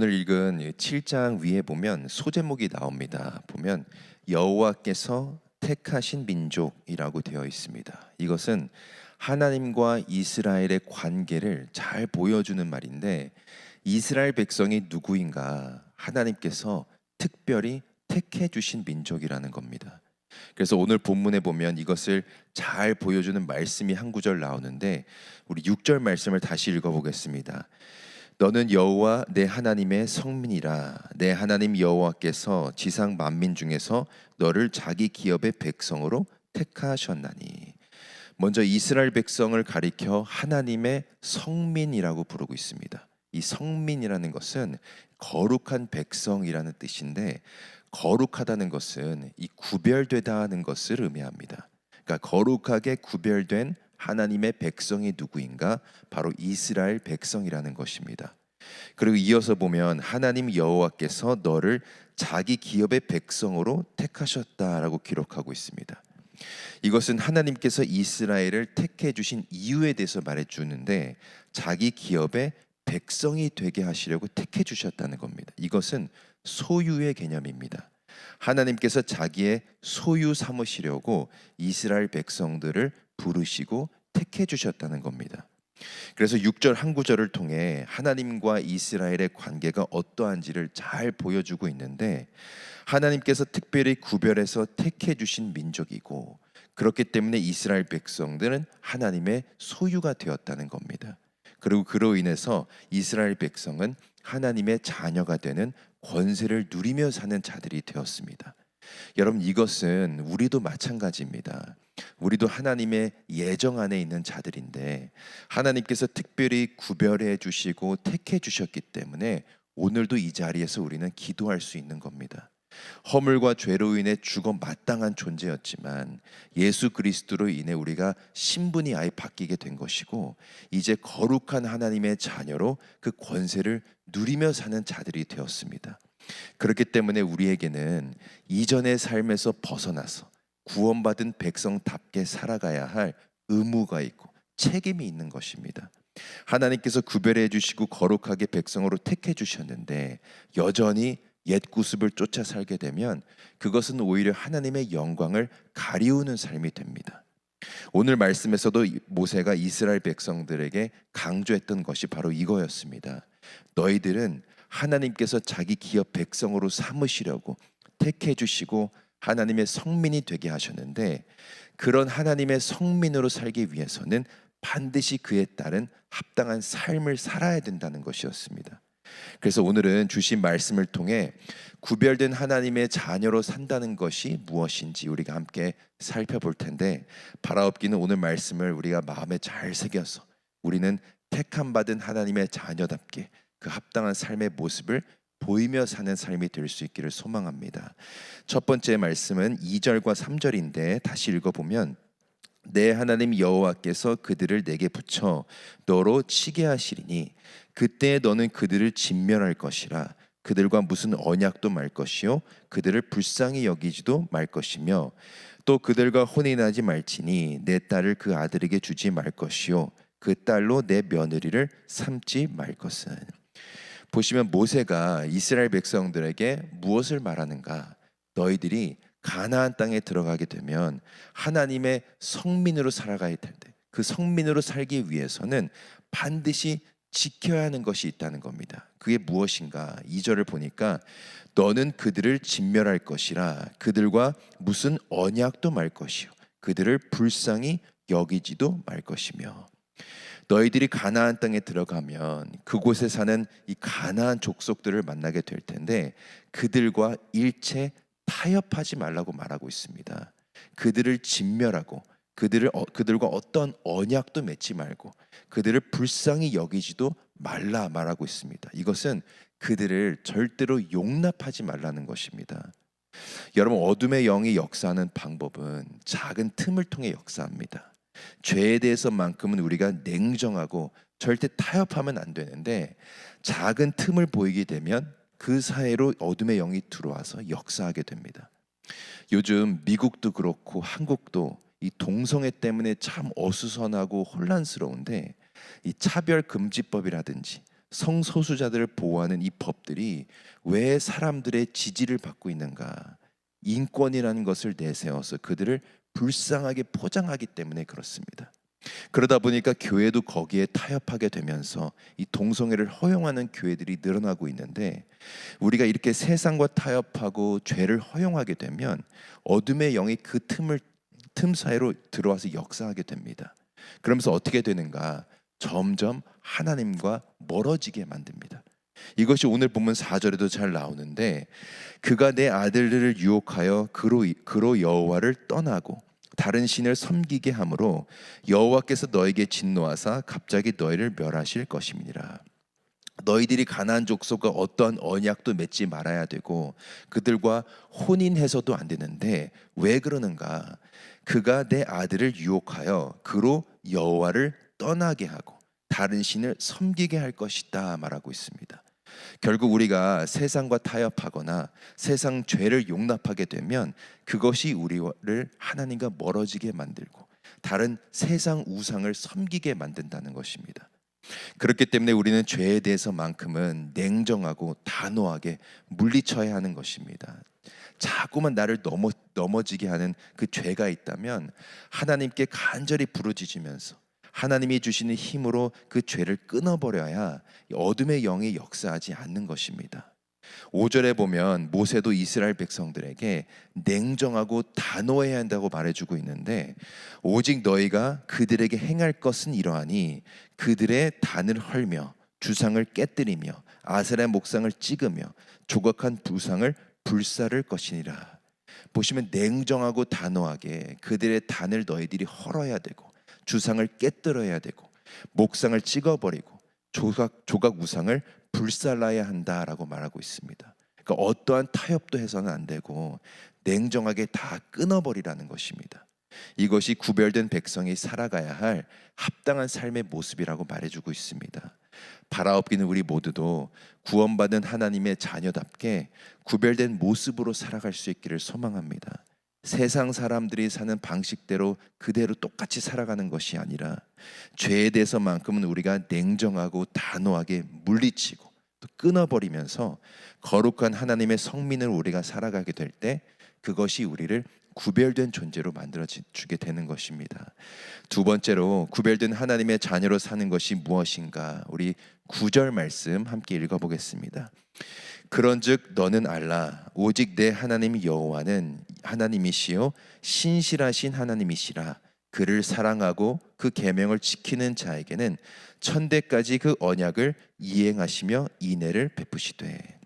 오늘 읽은 7장 위에 보면 소제목이 나옵니다. 보면 여호와께서 택하신 민족이라고 되어 있습니다. 이것은 하나님과 이스라엘의 관계를 잘 보여주는 말인데 이스라엘 백성이 누구인가 하나님께서 특별히 택해 주신 민족이라는 겁니다. 그래서 오늘 본문에 보면 이것을 잘 보여주는 말씀이 한 구절 나오는데 우리 6절 말씀을 다시 읽어보겠습니다. 너는 여호와 내 하나님의 성민이라 내 하나님 여호와께서 지상 만민 중에서 너를 자기 기업의 백성으로 택하셨나니 먼저 이스라엘 백성을 가리켜 하나님의 성민이라고 부르고 있습니다. 이 성민이라는 것은 거룩한 백성이라는 뜻인데 거룩하다는 것은 이 구별되다는 것을 의미합니다. 그러니까 거룩하게 구별된 하나님의 백성이 누구인가? 바로 이스라엘 백성이라는 것입니다. 그리고 이어서 보면 하나님 여호와께서 너를 자기 기업의 백성으로 택하셨다라고 기록하고 있습니다. 이것은 하나님께서 이스라엘을 택해 주신 이유에 대해서 말해 주는데 자기 기업의 백성이 되게 하시려고 택해 주셨다는 겁니다. 이것은 소유의 개념입니다. 하나님께서 자기의 소유 삼으시려고 이스라엘 백성들을 부르시고 택해 주셨다는 겁니다. 그래서 6절 한 구절을 통해 하나님과 이스라엘의 관계가 어떠한지를 잘 보여주고 있는데 하나님께서 특별히 구별해서 택해 주신 민족이고 그렇기 때문에 이스라엘 백성들은 하나님의 소유가 되었다는 겁니다. 그리고 그로 인해서 이스라엘 백성은 하나님의 자녀가 되는 권세를 누리며 사는 자들이 되었습니다. 여러분 이것은 우리도 마찬가지입니다. 우리도 하나님의 예정 안에 있는 자들인데 하나님께서 특별히 구별해 주시고 택해 주셨기 때문에 오늘도 이 자리에서 우리는 기도할 수 있는 겁니다. 허물과 죄로 인해 죽어 마땅한 존재였지만 예수 그리스도로 인해 우리가 신분이 아예 바뀌게 된 것이고 이제 거룩한 하나님의 자녀로 그 권세를 누리며 사는 자들이 되었습니다. 그렇기 때문에 우리에게는 이전의 삶에서 벗어나서 구원받은 백성답게 살아가야 할 의무가 있고 책임이 있는 것입니다. 하나님께서 구별해 주시고 거룩하게 백성으로 택해 주셨는데 여전히 옛 구습을 쫓아 살게 되면 그것은 오히려 하나님의 영광을 가리우는 삶이 됩니다. 오늘 말씀에서도 모세가 이스라엘 백성들에게 강조했던 것이 바로 이거였습니다. 너희들은 하나님께서 자기 기업 백성으로 삼으시려고 택해 주시고 하나님의 성민이 되게 하셨는데 그런 하나님의 성민으로 살기 위해서는 반드시 그에 따른 합당한 삶을 살아야 된다는 것이었습니다. 그래서 오늘은 주신 말씀을 통해 구별된 하나님의 자녀로 산다는 것이 무엇인지 우리가 함께 살펴볼 텐데 바라옵기는 오늘 말씀을 우리가 마음에 잘 새겨서 우리는 택함 받은 하나님의 자녀답게 그 합당한 삶의 모습을 보이며 사는 삶이 될 수 있기를 소망합니다. 첫 번째 말씀은 2절과 3절인데 다시 읽어 보면 내 하나님 여호와께서 그들을 내게 붙여 너로 치게 하시리니 그때 너는 그들을 진멸할 것이라 그들과 무슨 언약도 말 것이요 그들을 불쌍히 여기지도 말 것이며 또 그들과 혼인하지 말지니 내 딸을 그 아들에게 주지 말 것이요 그 딸로 내 며느리를 삼지 말 것은 보시면 모세가 이스라엘 백성들에게 무엇을 말하는가? 너희들이 가나안 땅에 들어가게 되면 하나님의 성민으로 살아가야 텐데 그 성민으로 살기 위해서는 반드시 지켜야 하는 것이 있다는 겁니다. 그게 무엇인가? 2절을 보니까 너는 그들을 진멸할 것이라 그들과 무슨 언약도 말 것이요 그들을 불쌍히 여기지도 말 것이며 너희들이 가나안 땅에 들어가면 그곳에 사는 이 가나안 족속들을 만나게 될 텐데 그들과 일체 타협하지 말라고 말하고 있습니다. 그들을 진멸하고 그들을 어, 그들과 어떤 언약도 맺지 말고 그들을 불쌍히 여기지도 말라 말하고 있습니다. 이것은 그들을 절대로 용납하지 말라는 것입니다. 여러분 어둠의 영이 역사하는 방법은 작은 틈을 통해 역사합니다. 죄에 대해서만큼은 우리가 냉정하고 절대 타협하면 안 되는데 작은 틈을 보이게 되면 그 사이로 어둠의 영이 들어와서 역사하게 됩니다. 요즘 미국도 그렇고 한국도 이 동성애 때문에 참 어수선하고 혼란스러운데 이 차별 금지법이라든지 성소수자들을 보호하는 이 법들이 왜 사람들의 지지를 받고 있는가? 인권이라는 것을 내세워서 그들을 불쌍하게 포장하기 때문에 그렇습니다. 그러다 보니까 교회도 거기에 타협하게 되면서 이 동성애를 허용하는 교회들이 늘어나고 있는데 우리가 이렇게 세상과 타협하고 죄를 허용하게 되면 어둠의 영이 그 틈을 틈 사이로 들어와서 역사하게 됩니다. 그러면서 어떻게 되는가? 점점 하나님과 멀어지게 만듭니다. 이것이 오늘 본문 4절에도 잘 나오는데 그가 내 아들들을 유혹하여 그로 그로 여호와를 떠나고 다른 신을 섬기게 함으로 여호와께서 너에게 진노하사 갑자기 너희를 멸하실 것임이니라. 너희들이 가나안 족속과 어떠한 언약도 맺지 말아야 되고 그들과 혼인해서도 안 되는데 왜 그러는가? 그가 내 아들을 유혹하여 그로 여호와를 떠나게 하고 다른 신을 섬기게 할 것이다 말하고 있습니다. 결국 우리가 세상과 타협하거나 세상 죄를 용납하게 되면 그것이 우리를 하나님과 멀어지게 만들고 다른 세상 우상을 섬기게 만든다는 것입니다. 그렇기 때문에 우리는 죄에 대해서만큼은 냉정하고 단호하게 물리쳐야 하는 것입니다. 자꾸만 나를 넘어 넘어지게 하는 그 죄가 있다면 하나님께 간절히 부르짖으면서 하나님이 주시는 힘으로 그 죄를 끊어버려야 어둠의 영이 역사하지 않는 것입니다. 5절에 보면 모세도 이스라엘 백성들에게 냉정하고 단호해야 한다고 말해주고 있는데 오직 너희가 그들에게 행할 것은 이러하니 그들의 단을 헐며 주상을 깨뜨리며 아세라 목상을 찍으며 조각한 부상을 불사를 것이니라. 보시면 냉정하고 단호하게 그들의 단을 너희들이 헐어야 되고 주상을 깨뜨려야 되고 목상을 찍어버리고 조각 조각 우상을 불살라야 한다라고 말하고 있습니다. 그러니까 어떠한 타협도 해서는 안 되고 냉정하게 다 끊어버리라는 것입니다. 이것이 구별된 백성이 살아가야 할 합당한 삶의 모습이라고 말해주고 있습니다. 바라옵기는 우리 모두도 구원받은 하나님의 자녀답게 구별된 모습으로 살아갈 수 있기를 소망합니다. 세상 사람들이 사는 방식대로 그대로 똑같이 살아가는 것이 아니라 죄에 대해서만큼은 우리가 냉정하고 단호하게 물리치고 또 끊어버리면서 거룩한 하나님의 성민을 우리가 살아가게 될 때 그것이 우리를 구별된 존재로 만들어 주게 되는 것입니다. 두 번째로 구별된 하나님의 자녀로 사는 것이 무엇인가? 우리 구절 말씀 함께 읽어 보겠습니다. 그런즉 너는 알라 오직 내 하나님 여호와는 하나님이시요 신실하신 하나님이시라 그를 사랑하고 그 계명을 지키는 자에게는 천대까지 그 언약을 이행하시며 인애를 베푸시되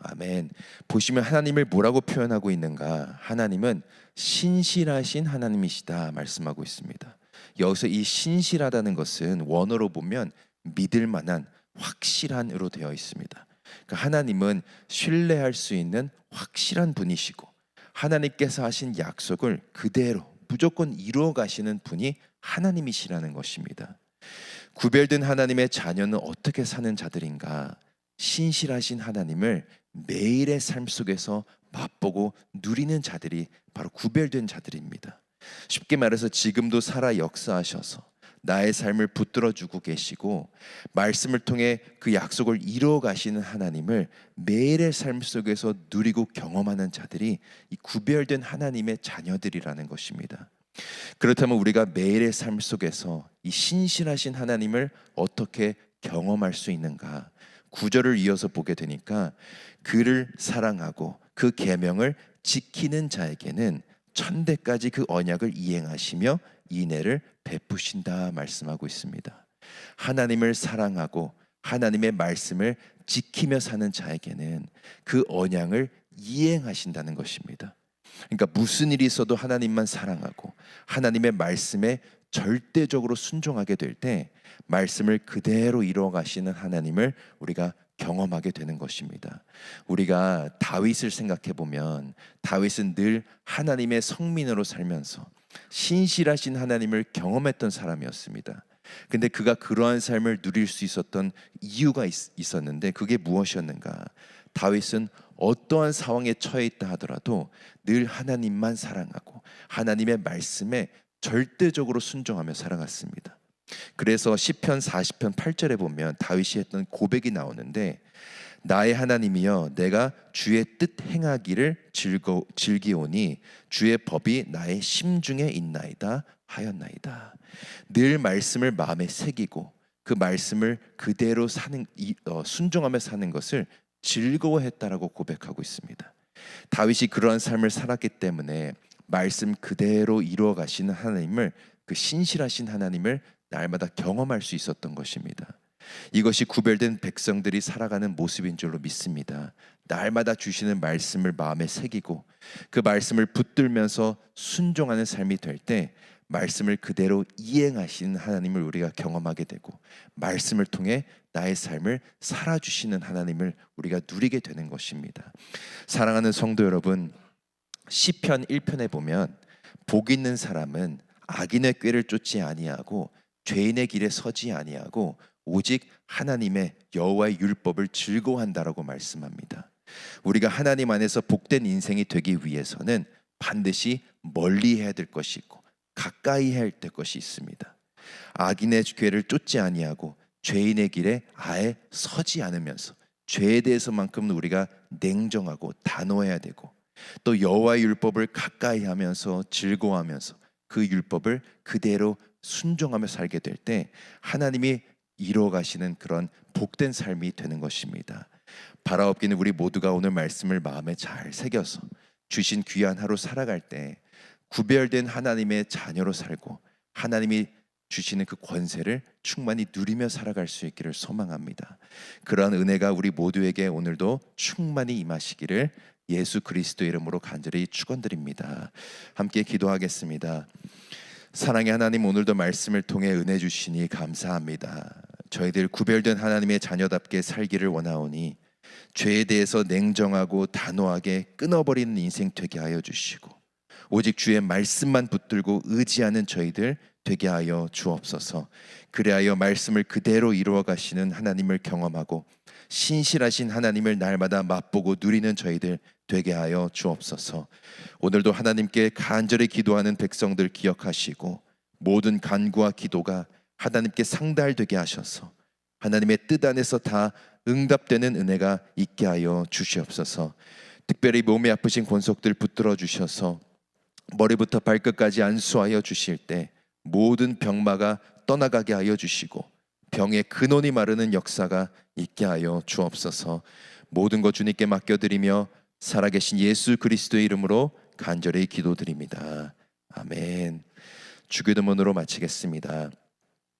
아멘. 보시면 하나님을 뭐라고 표현하고 있는가? 하나님은 신실하신 하나님이시다 말씀하고 있습니다. 여기서 이 신실하다는 것은 원어로 보면 믿을 만한 확실한으로 되어 있습니다. 그러니까 하나님은 신뢰할 수 있는 확실한 분이시고 하나님께서 하신 약속을 그대로 무조건 이루어 가시는 분이 하나님이시라는 것입니다. 구별된 하나님의 자녀는 어떻게 사는 자들인가? 신실하신 하나님을 매일의 삶 속에서 맛보고 누리는 자들이 바로 구별된 자들입니다. 쉽게 말해서 지금도 살아 역사하셔서 나의 삶을 붙들어 주고 계시고 말씀을 통해 그 약속을 이루어 가시는 하나님을 매일의 삶 속에서 누리고 경험하는 자들이 이 구별된 하나님의 자녀들이라는 것입니다. 그렇다면 우리가 매일의 삶 속에서 이 신실하신 하나님을 어떻게 경험할 수 있는가? 구절을 이어서 보게 되니까 그를 사랑하고 그 계명을 지키는 자에게는 천대까지 그 언약을 이행하시며 인애를 베푸신다 말씀하고 있습니다. 하나님을 사랑하고 하나님의 말씀을 지키며 사는 자에게는 그 언약을 이행하신다는 것입니다. 그러니까 무슨 일이 있어도 하나님만 사랑하고 하나님의 말씀에 절대적으로 순종하게 될 때 말씀을 그대로 이루어 가시는 하나님을 우리가 경험하게 되는 것입니다. 우리가 다윗을 생각해 보면 다윗은 늘 하나님의 성민으로 살면서 신실하신 하나님을 경험했던 사람이었습니다. 근데 그가 그러한 삶을 누릴 수 있었던 이유가 있, 었는데 그게 무엇이었는가? 다윗은 어떠한 상황에 처해 있다 하더라도 늘 하나님만 사랑하고 하나님의 말씀에 절대적으로 순종하며 살아갔습니다. 그래서 시편 40편 8절에 보면 다윗이 했던 고백이 나오는데 나의 하나님이여 내가 주의 뜻 행하기를 즐거 즐기오니 주의 법이 나의 심중에 있나이다 하였나이다. 늘 말씀을 마음에 새기고 그 말씀을 그대로 사는 이- 어, 순종하며 사는 것을 즐거워했다라고 고백하고 있습니다. 다윗이 그러한 삶을 살았기 때문에 말씀 그대로 이루어 가시는 하나님을 그 신실하신 하나님을 날마다 경험할 수 있었던 것입니다. 이것이 구별된 백성들이 살아가는 모습인 줄로 믿습니다. 날마다 주시는 말씀을 마음에 새기고 그 말씀을 붙들면서 순종하는 삶이 될 때 말씀을 그대로 이행하시는 하나님을 우리가 경험하게 되고 말씀을 통해 나의 삶을 살아주시는 하나님을 우리가 누리게 되는 것입니다. 사랑하는 성도 여러분, 시편 1편에 보면 복 있는 사람은 악인의 꾀를 쫓지 아니하고 죄인의 길에 서지 아니하고 오직 하나님의 여호와의 율법을 즐거워한다라고 말씀합니다. 우리가 하나님 안에서 복된 인생이 되기 위해서는 반드시 멀리 해야 될 것이 있고 가까이 해야 될 것이 있습니다. 악인의 꾀를 쫓지 아니하고 죄인의 길에 아예 서지 않으면서 죄에 대해서만큼은 우리가 냉정하고 단호해야 되고 또 여호와의 율법을 가까이 하면서 즐거워하면서 그 율법을 그대로 순종하며 살게 될 때 하나님이 이루어 가시는 그런 복된 삶이 되는 것입니다. 바라옵기는 우리 모두가 오늘 말씀을 마음에 잘 새겨서 주신 귀한 하루 살아갈 때 구별된 하나님의 자녀로 살고 하나님이 주시는 그 권세를 충만히 누리며 살아갈 수 있기를 소망합니다. 그러한 은혜가 우리 모두에게 오늘도 충만히 임하시기를 예수 그리스도 이름으로 간절히 축원드립니다. 함께 기도하겠습니다. 사랑의 하나님 오늘도 말씀을 통해 은혜 주시니 감사합니다. 저희들 구별된 하나님의 자녀답게 살기를 원하오니 죄에 대해서 냉정하고 단호하게 끊어버리는 인생 되게 하여 주시고 오직 주의 말씀만 붙들고 의지하는 저희들 되게 하여 주옵소서. 그리하여 말씀을 그대로 이루어 가시는 하나님을 경험하고 신실하신 하나님을 날마다 맛보고 누리는 저희들 되게 하여 주옵소서. 오늘도 하나님께 간절히 기도하는 백성들 기억하시고 모든 간구와 기도가 하나님께 상달되게 하셔서 하나님의 뜻 안에서 다 응답되는 은혜가 있게 하여 주시옵소서. 특별히 몸이 아프신 권속들 붙들어 주셔서 머리부터 발끝까지 안수하여 주실 때 모든 병마가 떠나가게 하여 주시고 병의 근원이 마르는 역사가 있게 하여 주옵소서. 모든 것 주님께 맡겨드리며 살아계신 예수 그리스도의 이름으로 간절히 기도드립니다. 아멘. 주기도문으로 마치겠습니다.